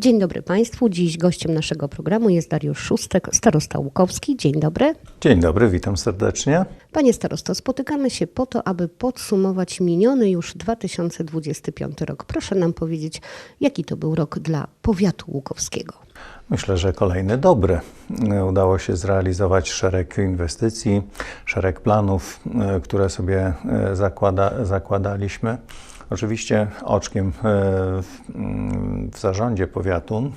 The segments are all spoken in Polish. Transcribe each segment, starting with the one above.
Dzień dobry Państwu. Dziś gościem naszego programu jest Dariusz Szóstek, starosta Łukowski. Dzień dobry. Dzień dobry, witam serdecznie. Panie starosto, spotykamy się po to, aby podsumować miniony już 2025 rok. Proszę nam powiedzieć, jaki to był rok dla powiatu łukowskiego. Myślę, że kolejny dobry. Udało się zrealizować szereg inwestycji, szereg planów, e, które sobie e, zakłada, zakładaliśmy. Oczywiście oczkiem e, w, mm, w zarządzie powiatu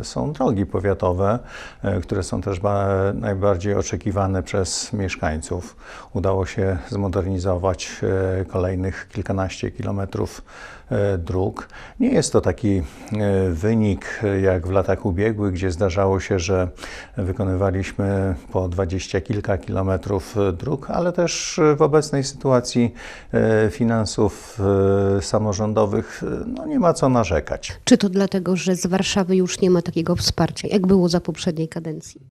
e, są drogi powiatowe, e, które są też ba- najbardziej oczekiwane przez mieszkańców. Udało się zmodernizować kolejnych kilkanaście kilometrów dróg. Nie jest to taki e, wynik e, jak w latach ubiegłych, gdzie zdarzało się, że wykonywaliśmy po dwadzieścia kilka kilometrów e, dróg, ale też e, w obecnej sytuacji e, finansów e, samorządowych e, no nie ma co narzekać. Czy to dlatego, że z Warszawy już nie ma takiego wsparcia, jak było za poprzedniej kadencji?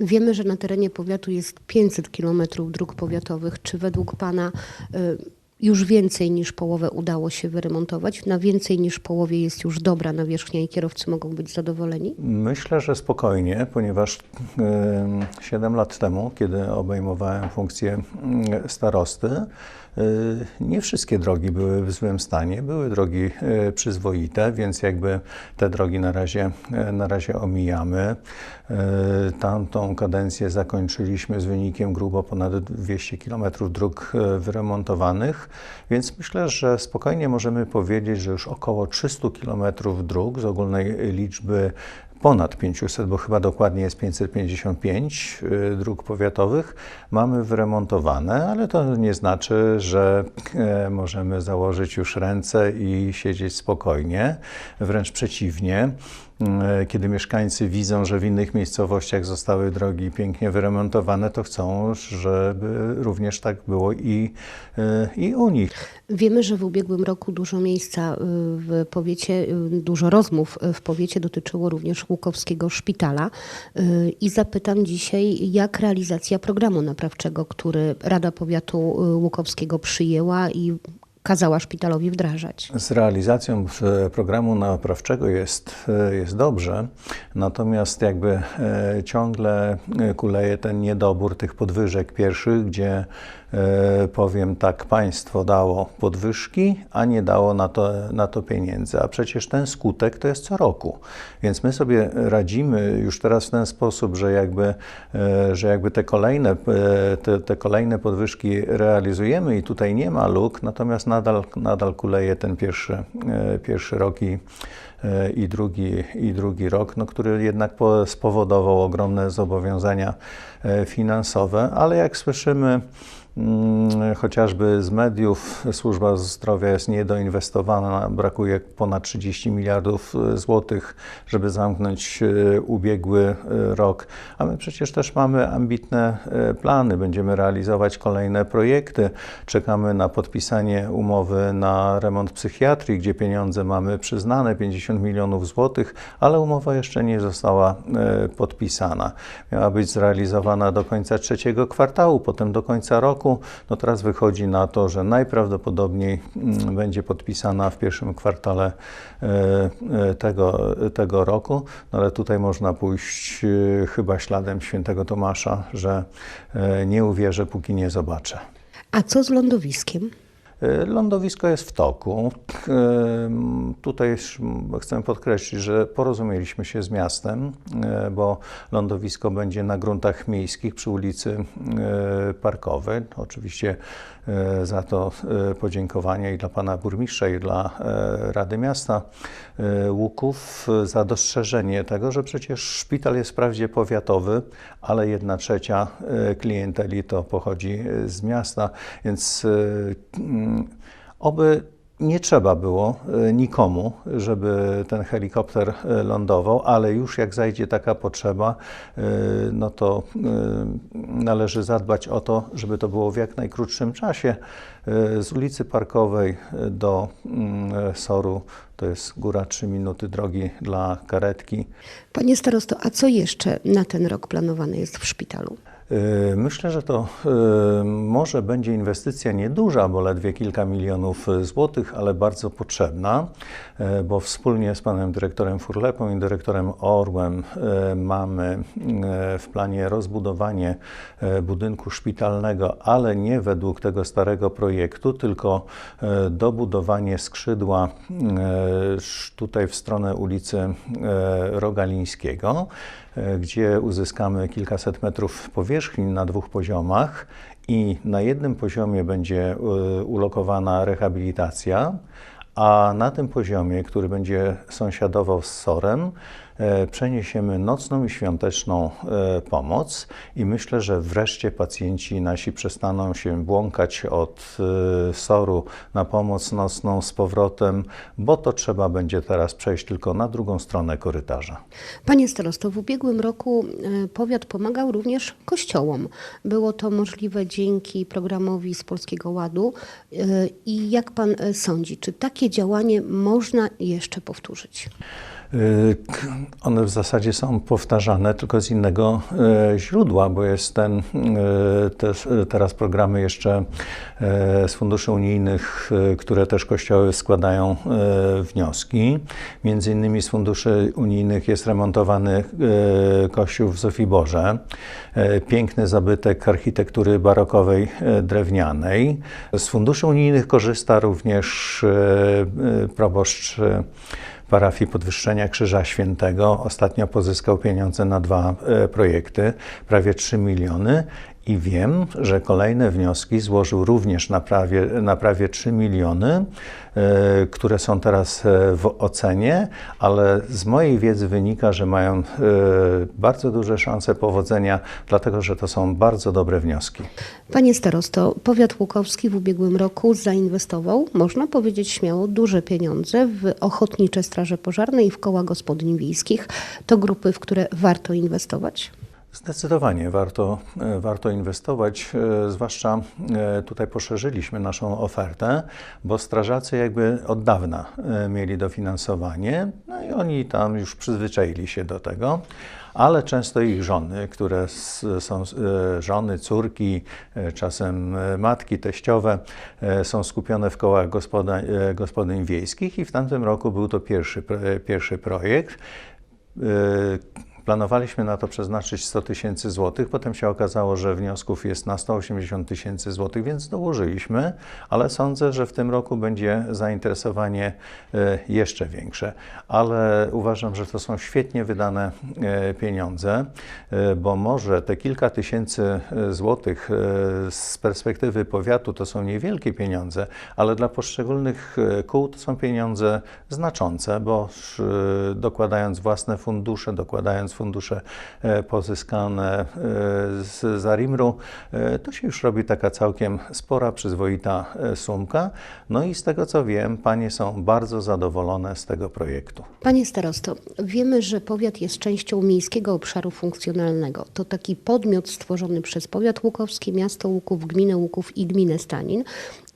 Wiemy, że na terenie powiatu jest 500 kilometrów dróg powiatowych. Czy według Pana y, już więcej niż połowę udało się wyremontować? Na więcej niż połowie jest już dobra nawierzchnia i kierowcy mogą być zadowoleni? Myślę, że spokojnie, ponieważ e, 7 lat temu, kiedy obejmowałem funkcję starosty, e, nie wszystkie drogi były w złym stanie, były drogi e, przyzwoite, więc jakby te drogi na razie, e, na razie omijamy. Tamtą kadencję zakończyliśmy z wynikiem grubo ponad 200 km dróg wyremontowanych, więc myślę, że spokojnie możemy powiedzieć, że już około 300 km dróg z ogólnej liczby ponad 500, bo chyba dokładnie jest 555 y, dróg powiatowych, mamy wyremontowane, ale to nie znaczy, że e, możemy założyć już ręce i siedzieć spokojnie. Wręcz przeciwnie. Mm, Kiedy mieszkańcy widzą, że w innych miejscowościach zostały drogi pięknie wyremontowane, to chcą, żeby również tak było i, y, i u nich. Wiemy, że w ubiegłym roku dużo miejsca y, w powiecie, dużo rozmów w powiecie dotyczyło również Łukowskiego Szpitala. I zapytam dzisiaj, jak realizacja programu naprawczego, który Rada Powiatu Łukowskiego przyjęła i kazała szpitalowi wdrażać. Z realizacją e, programu naprawczego jest, e, jest dobrze, natomiast jakby e, ciągle kuleje ten niedobór tych podwyżek pierwszych, gdzie powiem tak, państwo dało podwyżki, a nie dało na to, na to pieniędzy, a przecież ten skutek to jest co roku. Więc my sobie radzimy już teraz w ten sposób, że jakby, e, że jakby te kolejne, e, te, te kolejne podwyżki realizujemy i tutaj nie ma luk, natomiast nadal, nadal kuleje ten pierwszy, e, pierwszy rok i, e, i, drugi, i drugi rok, no, który jednak po- spowodował ogromne zobowiązania e, finansowe, ale jak słyszymy, Chociażby z mediów służba zdrowia jest niedoinwestowana, brakuje ponad 30 miliardów e, złotych, żeby zamknąć e, ubiegły e, rok. A my przecież też mamy ambitne plany, będziemy realizować kolejne projekty. Czekamy na podpisanie umowy na remont psychiatrii, gdzie pieniądze mamy przyznane 50 milionów złotych, ale umowa jeszcze nie została podpisana. Miała być zrealizowana do końca trzeciego kwartału, potem do końca roku. No teraz wychodzi na to, że najprawdopodobniej mm, będzie podpisana w pierwszym kwartale e, e, tego, tego roku, no ale tutaj można pójść e, chyba śladem świętego Tomasza, że nie uwierzę, póki nie zobaczę. A co z lądowiskiem? E, Lądowisko jest w toku. Em, Tutaj chcę podkreślić, że porozumieliśmy się z miastem, e, bo lądowisko będzie na gruntach miejskich przy ulicy e, Parkowej. Oczywiście e, za to e, podziękowania i dla pana burmistrza, i dla e, Rady Miasta e, Łuków e, za dostrzeżenie tego, że przecież szpital jest wprawdzie powiatowy, ale jedna trzecia e, klienteli to pochodzi e, z miasta, więc e, oby nie trzeba było e, nikomu, żeby ten helikopter e, lądował, ale już jak zajdzie taka potrzeba, e, no to należy zadbać o to, żeby to było w jak najkrótszym czasie. Z ulicy Parkowej do mm, Soru to jest góra 3 minuty drogi dla karetki. Panie starosto, a co jeszcze na ten rok planowane jest w szpitalu? Y, myślę, że to y, może będzie inwestycja nieduża, bo ledwie kilka milionów złotych, ale bardzo potrzebna, bo wspólnie z panem dyrektorem Furlepą i dyrektorem Orłem mamy w planie rozbudowanie budynku szpitalnego, ale nie według tego starego projektu, tylko dobudowanie skrzydła tutaj w stronę ulicy Rogalińskiego. E, gdzie uzyskamy kilkaset metrów powierzchni na dwóch poziomach i na jednym poziomie będzie e, ulokowana rehabilitacja, a na tym poziomie, który będzie sąsiadował z SOR-em, przeniesiemy nocną i świąteczną e, pomoc i myślę, że wreszcie pacjenci nasi przestaną się błąkać od e, SOR-u na pomoc nocną z powrotem, bo to trzeba będzie teraz przejść tylko na drugą stronę korytarza. Panie starosto, w ubiegłym roku powiat pomagał również kościołom. Było to możliwe dzięki programowi z Polskiego Ładu. I jak pan sądzi, czy takie działanie można jeszcze powtórzyć? Y, one w zasadzie są powtarzane tylko z innego y, źródła, bo jest ten, y, też, teraz programy jeszcze z funduszy unijnych, które też kościoły składają wnioski. Między innymi z funduszy unijnych jest remontowany kościół w Zofii Boże. Piękny zabytek architektury barokowej drewnianej. Z funduszy unijnych korzysta również proboszcz parafii Podwyższenia Krzyża Świętego. Ostatnio pozyskał pieniądze na dwa e, projekty, prawie 3 miliony i wiem, że kolejne wnioski złożył również na prawie, na prawie 3 miliony, e, które są teraz e, w ocenie, ale z mojej wiedzy wynika, że mają e, bardzo duże szanse powodzenia, dlatego że to są bardzo dobre wnioski. Panie starosto, powiat łukowski w ubiegłym roku zainwestował, można powiedzieć śmiało, duże pieniądze w ochotnicze straże pożarne i w koła gospodyń wiejskich. To grupy, w które warto inwestować? Zdecydowanie warto, e, warto inwestować, e, zwłaszcza e, tutaj poszerzyliśmy naszą ofertę, bo strażacy jakby od dawna mieli dofinansowanie, no i oni tam już przyzwyczaili się do tego, ale często ich żony, które są żony, córki, czasem matki, teściowe, są skupione w kołach gospodyń, gospodyń wiejskich i w tamtym roku był to pierwszy, pierwszy projekt Planowaliśmy na to przeznaczyć 100 tysięcy złotych, potem się okazało, że wniosków jest na 180 tysięcy złotych, więc dołożyliśmy, ale sądzę, że w tym roku będzie zainteresowanie e, jeszcze większe. Ale uważam, że to są świetnie wydane e, pieniądze, e, bo może te kilka tysięcy złotych z perspektywy powiatu to są niewielkie pieniądze, ale dla poszczególnych kół to są pieniądze znaczące, bo dokładając własne fundusze, dokładając fundusze e, pozyskane e, z Zarimru, e, to się już robi taka całkiem spora, przyzwoita sumka. No i z tego co wiem, panie są bardzo zadowolone z tego projektu. Panie starosto, wiemy, że powiat jest częścią miejskiego obszaru funkcjonalnego. To taki podmiot stworzony przez powiat łukowski, miasto Łuków, gminę Łuków i gminę Stanin.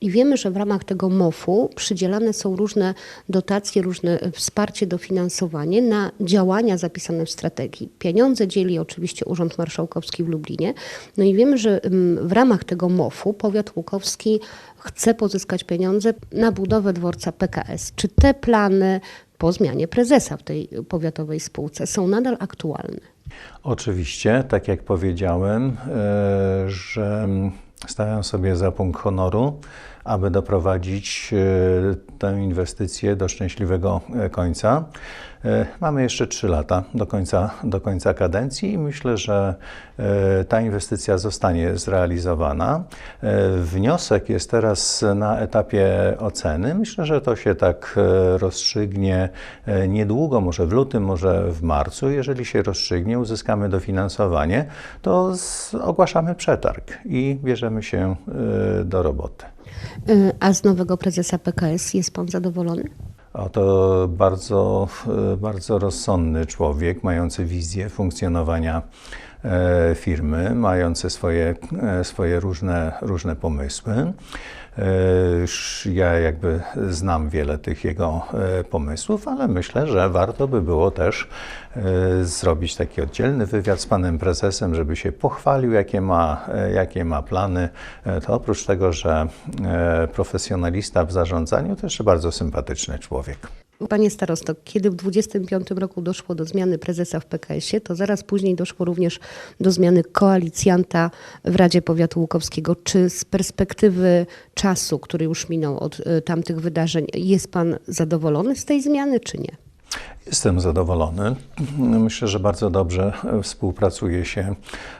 I wiemy, że w ramach tego MOF-u przydzielane są różne dotacje, różne wsparcie, dofinansowanie na działania zapisane w strategii. Pieniądze dzieli oczywiście Urząd Marszałkowski w Lublinie. No i wiemy, że mm, w ramach tego MOF-u powiat łukowski chce pozyskać pieniądze na budowę dworca PKS. Czy te plany po zmianie prezesa w tej powiatowej spółce są nadal aktualne? Oczywiście, tak jak powiedziałem, e, że stawiam sobie za punkt honoru, aby doprowadzić e, tę inwestycję do szczęśliwego e, końca. E, mamy jeszcze trzy lata do końca, do końca kadencji i myślę, że ta inwestycja zostanie zrealizowana. Wniosek jest teraz na etapie oceny. Myślę, że to się tak rozstrzygnie niedługo, może w lutym, może w marcu. Jeżeli się rozstrzygnie, uzyskamy dofinansowanie, to ogłaszamy przetarg i bierzemy się do roboty. Y, A z nowego prezesa PKS jest pan zadowolony? A to bardzo, e, bardzo rozsądny człowiek, mający wizję funkcjonowania e, firmy, mający swoje, e, swoje różne, różne pomysły. E, Ja jakby znam wiele tych jego e, pomysłów, ale myślę, że warto by było też e, zrobić taki oddzielny wywiad z panem prezesem, żeby się pochwalił, jakie ma, jakie ma plany. To oprócz tego, że profesjonalista w zarządzaniu, jeszcze bardzo sympatyczny człowiek. Panie starosto, kiedy w 25 roku doszło do zmiany prezesa w PKS-ie, to zaraz później doszło również do zmiany koalicjanta w Radzie Powiatu Łukowskiego. Czy z perspektywy czasu, który już minął od y, tamtych wydarzeń, jest pan zadowolony z tej zmiany, czy nie? Jestem zadowolony. Myślę, że bardzo dobrze współpracuje się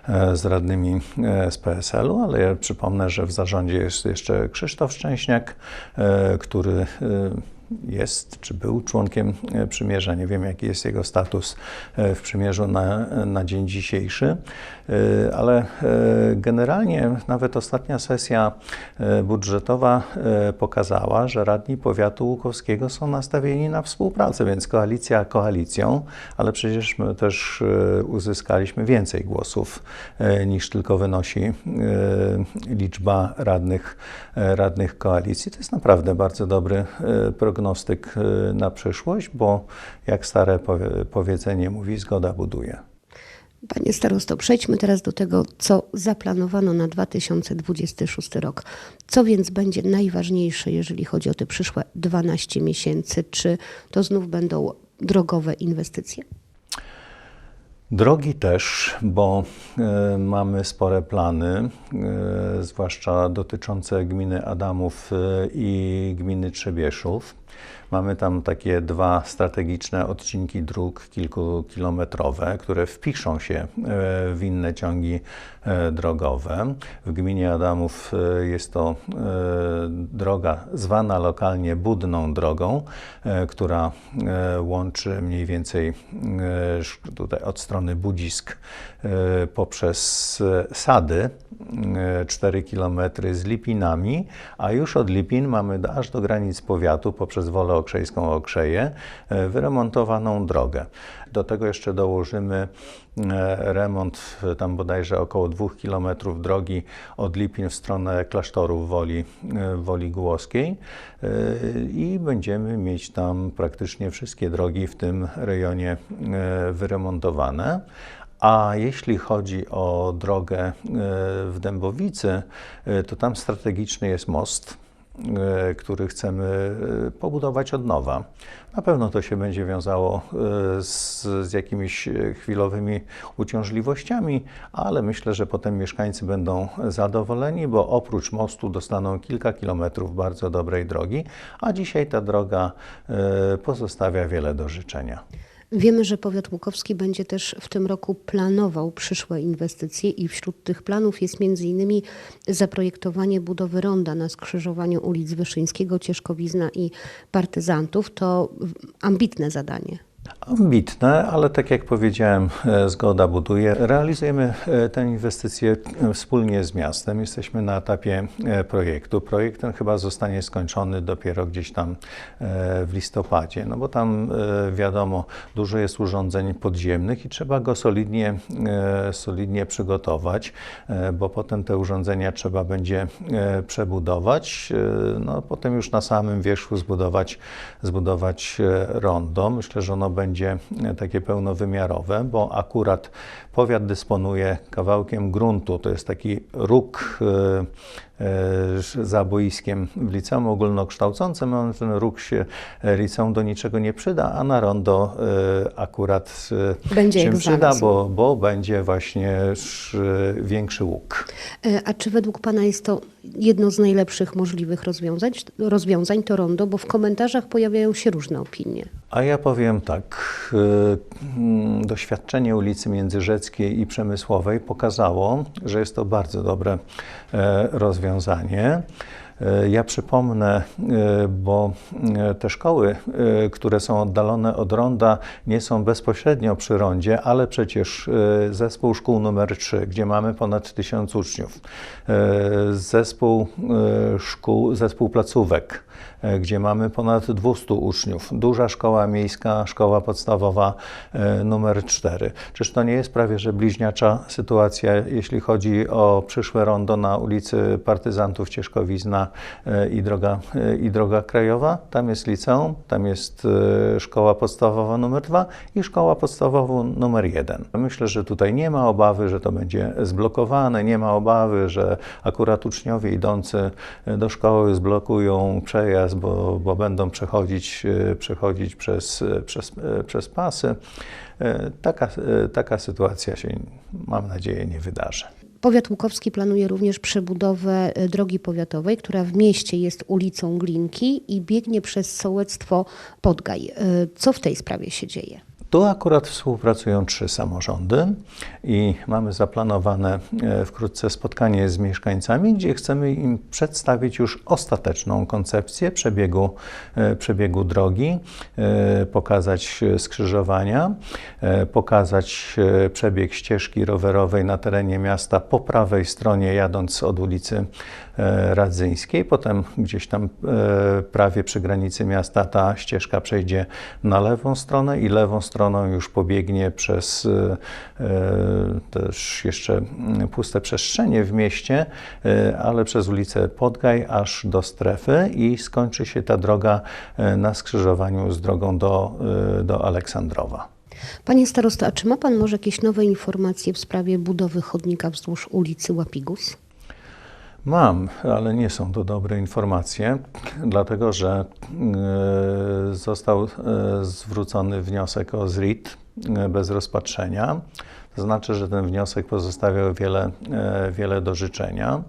e, z radnymi e, z PSL-u, ale ja przypomnę, że w zarządzie jest jeszcze Krzysztof Szczęśniak, e, który e, jest czy był członkiem e, przymierza. Nie wiem, jaki jest jego status e, w przymierzu na, na dzień dzisiejszy, ale e, generalnie nawet ostatnia sesja e, budżetowa e, pokazała, że radni powiatu łukowskiego są nastawieni na współpracę, więc koalicja koalicją, ale przecież my też e, uzyskaliśmy więcej głosów e, niż tylko wynosi e, liczba radnych, e, radnych koalicji. To jest naprawdę bardzo dobry e, prognostyk e, na przyszłość, bo jak stare powie- powiedzenie mówi, zgoda buduje. Panie starosto, przejdźmy teraz do tego, co zaplanowano na 2026 rok. Co więc będzie najważniejsze, jeżeli chodzi o te przyszłe 12 miesięcy? Czy to znów będą drogowe inwestycje? Drogi też, bo e, mamy spore plany, e, zwłaszcza dotyczące gminy Adamów e, i gminy Trzebieszów. Mamy tam takie dwa strategiczne odcinki dróg kilkukilometrowe, które wpiszą się e, w inne ciągi drogowe. W gminie Adamów e, jest to e, droga zwana lokalnie Budną Drogą, e, która e, łączy mniej więcej e, tutaj od strony Budzisk e, poprzez e, Sady, e, 4 km z Lipinami, a już od Lipin mamy aż do granic powiatu poprzez Wolę Okrzejską Okrzeję e, wyremontowaną drogę. Do tego jeszcze dołożymy e, remont e, tam bodajże około 2 km drogi od Lipin w stronę klasztorów Woli, e, Woli Głowskiej e, i będziemy mieć tam praktycznie wszystkie drogi w tym rejonie wyremontowane. A jeśli chodzi o drogę w Dębowicy, to tam strategiczny jest most, który chcemy e, pobudować od nowa. Na pewno to się będzie wiązało e, z, z jakimiś e, chwilowymi uciążliwościami, ale myślę, że potem mieszkańcy będą zadowoleni, bo oprócz mostu dostaną kilka kilometrów bardzo dobrej drogi, a dzisiaj ta droga e, pozostawia wiele do życzenia. Wiemy, że powiat łukowski będzie też w tym roku planował przyszłe inwestycje i wśród tych planów jest m.in. zaprojektowanie budowy ronda na skrzyżowaniu ulic Wyszyńskiego, Cieszkowizna i Partyzantów. To ambitne zadanie. Ambitne, ale tak jak powiedziałem, e, zgoda buduje. Realizujemy e, tę inwestycję e, wspólnie z miastem. Jesteśmy na etapie projektu. Projekt ten chyba zostanie skończony dopiero gdzieś tam w listopadzie, no bo tam wiadomo, dużo jest urządzeń podziemnych i trzeba go solidnie, solidnie przygotować, bo potem te urządzenia trzeba będzie przebudować, no potem już na samym wierzchu zbudować, zbudować rondo. Myślę, że ono będzie takie pełnowymiarowe, bo akurat powiat dysponuje kawałkiem gruntu, to jest taki róg e, za boiskiem w liceum ogólnokształcącym. On, ten róg się e, liceum do niczego nie przyda, a na rondo e, akurat e, Będzie się przyda, bo, bo będzie właśnie sz- większy łuk. E, A czy według Pana jest to jedno z najlepszych możliwych rozwiązań, rozwiązań to rondo, bo w komentarzach pojawiają się różne opinie. A ja powiem tak, mm, doświadczenie ulicy Międzyrzeckiej i Przemysłowej pokazało, że jest to bardzo dobre e, rozwiązanie. E, Ja przypomnę, e, bo e, te szkoły, które są oddalone od ronda, nie są bezpośrednio przy rondzie, ale przecież zespół szkół numer 3, gdzie mamy ponad tysiąc uczniów, zespół szkół, zespół placówek, gdzie mamy ponad 200 uczniów, duża szkoła miejska, szkoła podstawowa numer 4. Czyż to nie jest prawie że bliźniacza sytuacja, jeśli chodzi o przyszłe rondo na ulicy Partyzantów Cieszkowizna e, i droga, e, i droga krajowa? Tam jest liceum, tam jest e, szkoła podstawowa numer 2 i szkoła podstawowa numer 1. Myślę, że tutaj nie ma obawy, że to będzie zblokowane, nie ma obawy, że akurat uczniowie idący do szkoły zblokują przejazd, bo, bo będą przechodzić, przechodzić przez, przez, przez pasy. Taka, taka sytuacja się, mam nadzieję, nie wydarzy. Powiat Łukowski planuje również przebudowę y, drogi powiatowej, która w mieście jest ulicą Glinki i biegnie przez sołectwo Podgaj. Y, Co w tej sprawie się dzieje? Tu akurat współpracują trzy samorządy i mamy zaplanowane e, wkrótce spotkanie z mieszkańcami, gdzie chcemy im przedstawić już ostateczną koncepcję przebiegu, e, przebiegu drogi, e, pokazać skrzyżowania, pokazać przebieg ścieżki rowerowej na terenie miasta po prawej stronie, jadąc od ulicy Radzyńskiej. Potem gdzieś tam prawie przy granicy miasta ta ścieżka przejdzie na lewą stronę i lewą stroną już pobiegnie przez e, e, też jeszcze mm, puste przestrzenie w mieście, e, ale przez ulicę Podgaj aż do strefy i skończy się ta droga na skrzyżowaniu z drogą do, do Aleksandrowa. Panie starosto, a czy ma pan może jakieś nowe informacje w sprawie budowy chodnika wzdłuż ulicy Łapigus? Mam, ale nie są to dobre informacje, dlatego że e, został e, zwrócony wniosek o ZRIT e, bez rozpatrzenia. To znaczy, że ten wniosek pozostawiał wiele, wiele do życzenia.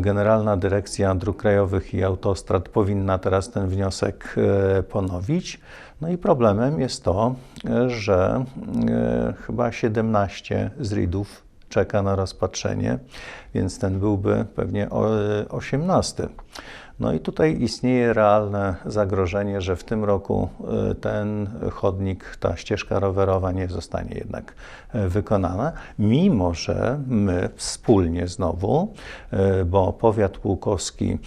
Generalna Dyrekcja Dróg Krajowych i Autostrad powinna teraz ten wniosek ponowić. No i problemem jest to, że chyba 17 ZRID-ów czeka na rozpatrzenie, więc ten byłby pewnie o- 18. No i tutaj istnieje realne zagrożenie, że w tym roku e, ten chodnik, ta ścieżka rowerowa nie zostanie jednak e, wykonana, mimo że my wspólnie znowu, e, bo powiat łukowski,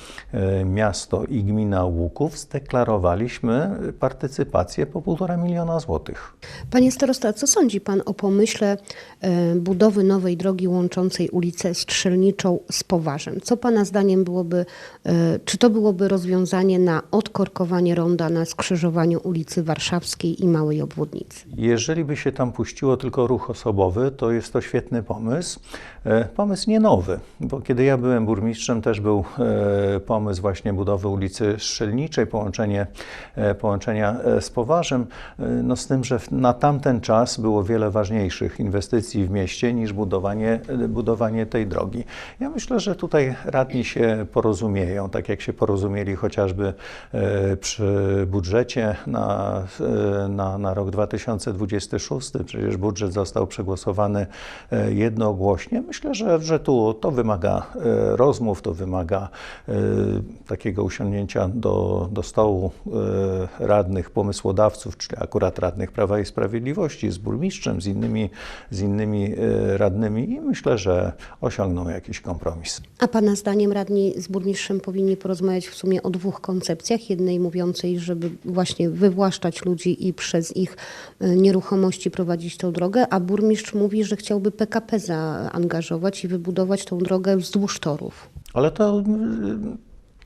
miasto i gmina Łuków zdeklarowaliśmy partycypację po 1,5 miliona złotych. Panie starosto, a co sądzi pan o pomyśle budowy nowej drogi łączącej ulicę Strzelniczą z Powarzem? Co pana zdaniem byłoby, czy to byłoby rozwiązanie na odkorkowanie ronda na skrzyżowaniu ulicy Warszawskiej i Małej Obwodnicy? Jeżeli by się tam puściło tylko ruch osobowy, to jest to świetny pomysł. E, Pomysł nie nowy, bo kiedy ja byłem burmistrzem, też był e, pomysł właśnie budowy ulicy Strzelniczej, połączenie, e, połączenia z Powarzem, no z tym, że na tamten czas było wiele ważniejszych inwestycji w mieście niż budowanie, budowanie tej drogi. Ja myślę, że tutaj radni się porozumieją, tak jak się porozumieli chociażby e, przy budżecie na, e, na, na rok 2026. Przecież budżet został przegłosowany e, jednogłośnie. Myślę, że, że tu to wymaga rozmów, to wymaga takiego usiągnięcia do, do stołu radnych, pomysłodawców, czyli akurat radnych Prawa i Sprawiedliwości, z burmistrzem, z innymi, z innymi radnymi i myślę, że osiągną jakiś kompromis. A pana zdaniem radni z burmistrzem powinni porozmawiać w sumie o dwóch koncepcjach. Jednej mówiącej, żeby właśnie wywłaszczać ludzi i przez ich e, nieruchomości prowadzić tą drogę, a burmistrz mówi, że chciałby PKP zaangażować i wybudować tą drogę wzdłuż torów. Ale to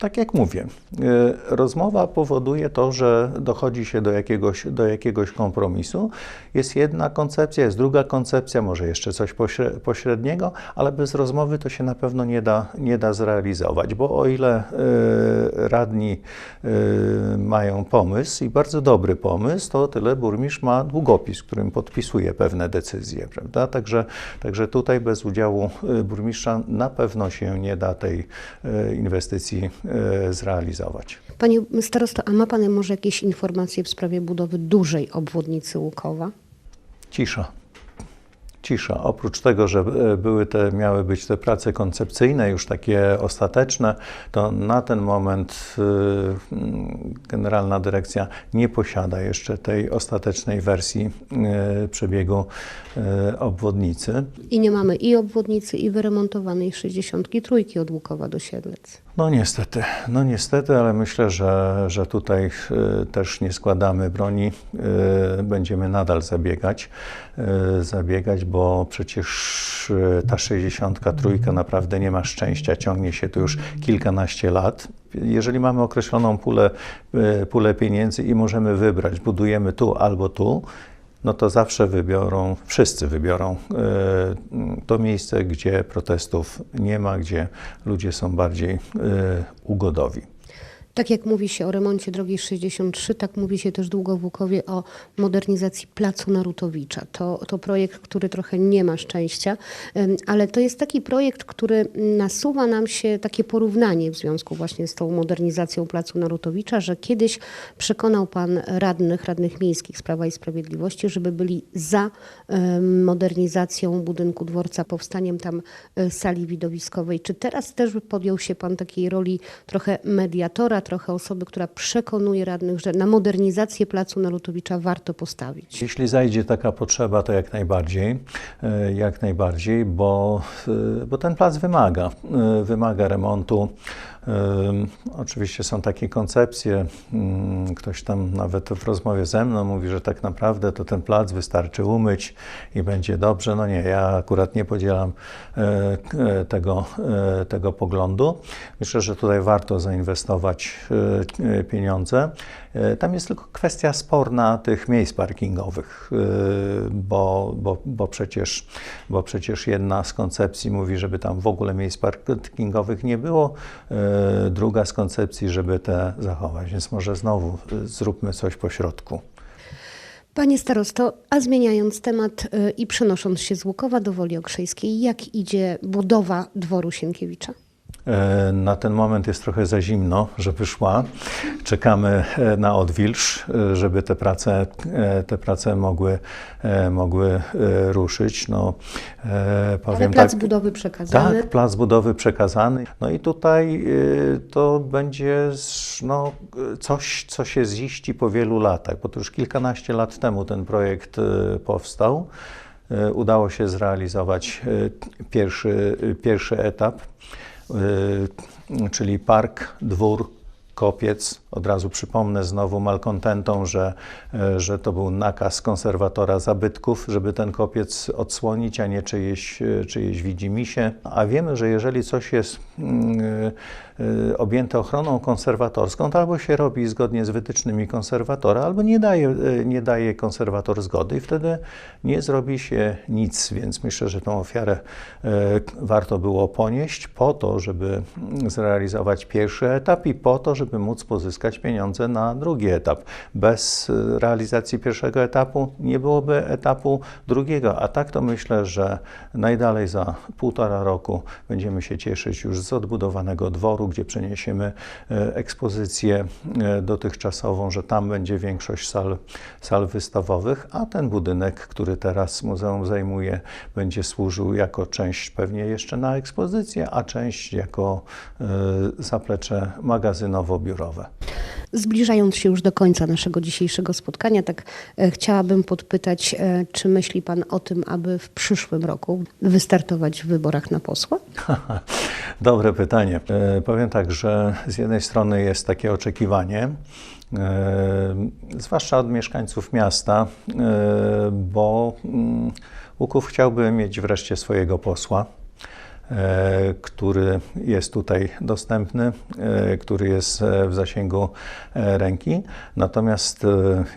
tak jak mówię, y, rozmowa powoduje to, że dochodzi się do jakiegoś, do jakiegoś kompromisu. Jest jedna koncepcja, jest druga koncepcja, może jeszcze coś pośre- pośredniego, ale bez rozmowy to się na pewno nie da, nie da zrealizować, bo o ile y, radni y, mają pomysł i bardzo dobry pomysł, to tyle burmistrz ma długopis, którym podpisuje pewne decyzje, prawda? Także, także tutaj bez udziału burmistrza na pewno się nie da tej inwestycji zrealizować. Panie starosto, a ma pan może jakieś informacje w sprawie budowy dużej obwodnicy Łukowa? Cisza. cisza. Oprócz tego, że e, były te, miały być te prace koncepcyjne, już takie ostateczne, to na ten moment y, mm, Generalna Dyrekcja nie posiada jeszcze tej ostatecznej wersji przebiegu obwodnicy. I nie mamy i obwodnicy, i wyremontowanej 63 od Łukowa do Siedlec. No niestety, no niestety, ale myślę, że, że tutaj y, też nie składamy broni. Y, będziemy nadal zabiegać, y, zabiegać, bo przecież ta 63 naprawdę nie ma szczęścia, ciągnie się tu już kilkanaście lat. Jeżeli mamy określoną pulę, pulę pieniędzy i możemy wybrać, budujemy tu albo tu, no to zawsze wybiorą, wszyscy wybiorą y, to miejsce, gdzie protestów nie ma, gdzie ludzie są bardziej y, ugodowi. Tak jak mówi się o remoncie drogi 63, tak mówi się też długo w Łukowie o modernizacji Placu Narutowicza. To, to projekt, który trochę nie ma szczęścia, ale to jest taki projekt, który nasuwa nam się takie porównanie w związku właśnie z tą modernizacją Placu Narutowicza, że kiedyś przekonał pan radnych, radnych miejskich z Prawa i Sprawiedliwości, żeby byli za modernizacją budynku dworca, powstaniem tam e, sali widowiskowej. Czy teraz też podjął się pan takiej roli trochę mediatora, trochę osoby, która przekonuje radnych, że na modernizację Placu Narutowicza warto postawić? Jeśli zajdzie taka potrzeba, to jak najbardziej, e, jak najbardziej, bo, e, bo ten plac wymaga, e, wymaga remontu. Oczywiście są takie koncepcje, mm, ktoś tam nawet w rozmowie ze mną mówi, że tak naprawdę to ten plac wystarczy umyć i będzie dobrze. No nie, ja akurat nie podzielam e, e, tego, e, tego poglądu. Myślę, że tutaj warto zainwestować pieniądze. E, Tam jest tylko kwestia sporna tych miejsc parkingowych, e, bo, bo, bo, przecież, bo przecież jedna z koncepcji mówi, żeby tam w ogóle miejsc parkingowych nie było, e, druga z koncepcji, żeby te zachować. Więc może znowu zróbmy coś po środku. Panie starosto, a zmieniając temat i przenosząc się z Łukowa do Woli Okrzejskiej, jak idzie budowa dworu Sienkiewicza? E, Na ten moment jest trochę za zimno, żeby szła. Czekamy e, na odwilż, e, żeby te prace, te prace mogły, mogły ruszyć. No, e, Ale powiem plac tak, budowy przekazany. Tak, plac budowy przekazany. No i tutaj to będzie no, coś, co się ziści po wielu latach, bo to już kilkanaście lat temu ten projekt powstał. Udało się zrealizować pierwszy, pierwszy etap, czyli park, dwór, kopiec. Od razu przypomnę znowu malkontentom, że, e, że to był nakaz konserwatora zabytków, żeby ten kopiec odsłonić, a nie czyjeś, e, czyjeś widzimisię. A wiemy, że jeżeli coś jest mm, e, objęte ochroną konserwatorską, to albo się robi zgodnie z wytycznymi konserwatora, albo nie daje, nie daje konserwator zgody i wtedy nie zrobi się nic. Więc myślę, że tą ofiarę warto było ponieść po to, żeby zrealizować pierwszy etap i po to, żeby móc pozyskać pieniądze na drugi etap. Bez e, realizacji pierwszego etapu nie byłoby etapu drugiego, a tak to myślę, że najdalej za półtora roku będziemy się cieszyć już z odbudowanego dworu, gdzie przeniesiemy e, ekspozycję e, dotychczasową, że tam będzie większość sal, sal wystawowych, a ten budynek, który teraz muzeum zajmuje, będzie służył jako część pewnie jeszcze na ekspozycję, a część jako zaplecze magazynowo-biurowe. Zbliżając się już do końca naszego dzisiejszego spotkania, tak e, chciałabym podpytać, e, czy myśli Pan o tym, aby w przyszłym roku wystartować w wyborach na posła? Dobre pytanie. E, powiem tak, że z jednej strony jest takie oczekiwanie, zwłaszcza od mieszkańców miasta, bo mm, Łuków chciałby mieć wreszcie swojego posła. E, Który jest tutaj dostępny, e, który jest e, w zasięgu ręki. Natomiast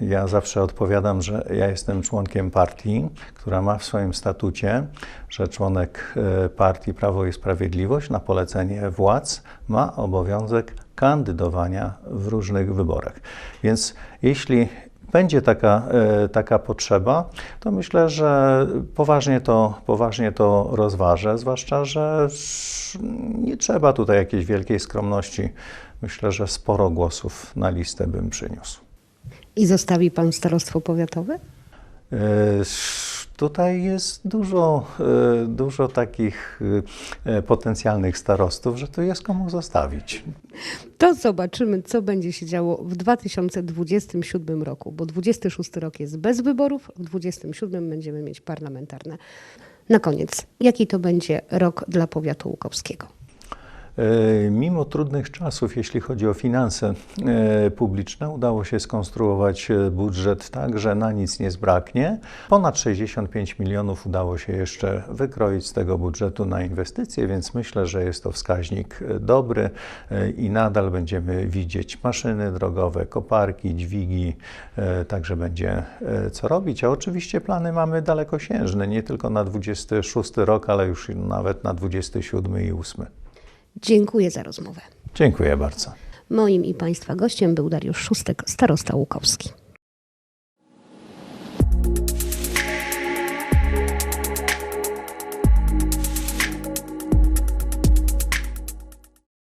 ja zawsze odpowiadam, że ja jestem członkiem partii, która ma w swoim statucie, że członek partii Prawo i Sprawiedliwość na polecenie władz ma obowiązek kandydowania w różnych wyborach. Więc jeśli będzie taka, e, taka potrzeba, to myślę, że poważnie to, poważnie to rozważę, zwłaszcza, że nie trzeba tutaj jakiejś wielkiej skromności. Myślę, że sporo głosów na listę bym przyniósł. I zostawi Pan starostwo powiatowe? E, Tutaj jest dużo, e, dużo takich e, potencjalnych starostów, że tu jest komu zostawić. To zobaczymy, co będzie się działo w 2027 roku, bo 26 rok jest bez wyborów, w 27 będziemy mieć parlamentarne. Na koniec, jaki to będzie rok dla powiatu łukowskiego? E, Mimo trudnych czasów, jeśli chodzi o finanse e, publiczne, udało się skonstruować e, budżet tak, że na nic nie zbraknie. Ponad 65 milionów udało się jeszcze wykroić z tego budżetu na inwestycje, więc myślę, że jest to wskaźnik dobry i nadal będziemy widzieć maszyny drogowe, koparki, dźwigi, także będzie co robić. A oczywiście plany mamy dalekosiężne, nie tylko na 26 rok, ale już nawet na 27 i 8. Dziękuję za rozmowę. Dziękuję bardzo. Moim i Państwa gościem był Dariusz Szóstek, starosta łukowski.